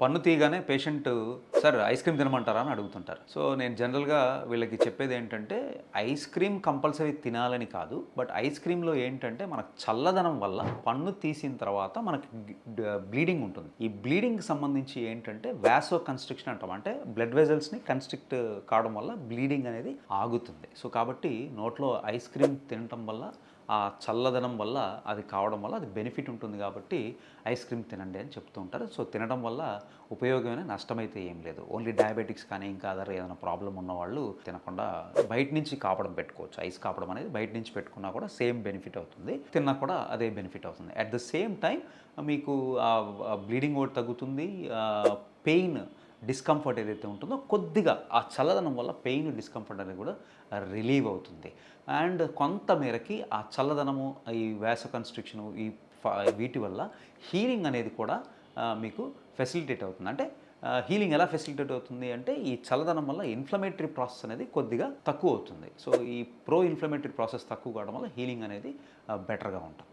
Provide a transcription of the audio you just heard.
పన్ను తీయగానే patient sir ice cream తినమంటారా? అని అడుగుతుంటారు. సో నేను జనరల్గా వీళ్ళకి చెప్పేది ఏంటంటే ఐస్ క్రీమ్ కంపల్సరీ తినాలని కాదు. బట్ ఐస్ క్రీమ్లో ఏంటంటే మనకు చల్లదనం వల్ల పన్ను తీసిన తర్వాత మనకి బ్లీడింగ్ ఉంటుంది. ఈ బ్లీడింగ్కి సంబంధించి ఏంటంటే వ్యాసో కన్స్ట్రిక్షన్ అంటాం. అంటే బ్లడ్ వెజల్స్ని కన్స్ట్రిక్ట్ కావడం వల్ల బ్లీడింగ్ అనేది ఆగుతుంది. సో కాబట్టి నోట్లో ఐస్ క్రీమ్ తినటం వల్ల ఆ చల్లదనం వల్ల అది కావడం వల్ల అది బెనిఫిట్ ఉంటుంది కాబట్టి ఐస్ క్రీమ్ తినండి అని చెప్తూ ఉంటారు. సో తినడం వల్ల ఉపయోగమైన నష్టమైతే ఏం లేదు. ఓన్లీ డయాబెటిక్స్ కానీ ఇంకా అదర్ ఏదైనా ప్రాబ్లం ఉన్నవాళ్ళు తినకుండా బయట నుంచి కాపడం పెట్టుకోవచ్చు. ఐస్ కాపడం అనేది బయట నుంచి పెట్టుకున్నా కూడా సేమ్ బెనిఫిట్ అవుతుంది. తిన్నా కూడా అదే బెనిఫిట్ అవుతుంది. అట్ ద సేమ్ టైం మీకు బ్లీడింగ్ కూడా తగ్గుతుంది. పెయిన్ డిస్కంఫర్ట్ ఏదైతే ఉంటుందో కొద్దిగా ఆ చల్లదనం వల్ల పెయిన్ డిస్కంఫర్ట్ అనేది కూడా రిలీవ్ అవుతుంది. అండ్ కొంత మేరకి ఆ చల్లదనము ఈ వ్యాస కన్స్ట్రిక్షను ఈ వీటి వల్ల హీలింగ్ అనేది కూడా మీకు ఫెసిలిటేట్ అవుతుంది. అంటే హీలింగ్ ఎలా ఫెసిలిటేట్ అవుతుంది అంటే ఈ చల్లదనం వల్ల ఇన్ఫ్లమేటరీ ప్రాసెస్ అనేది కొద్దిగా తక్కువ అవుతుంది. సో ఈ ప్రో ఇన్ఫ్లమేటరీ ప్రాసెస్ తక్కువ కావడం వల్ల హీలింగ్ అనేది బెటర్గా ఉంటుంది.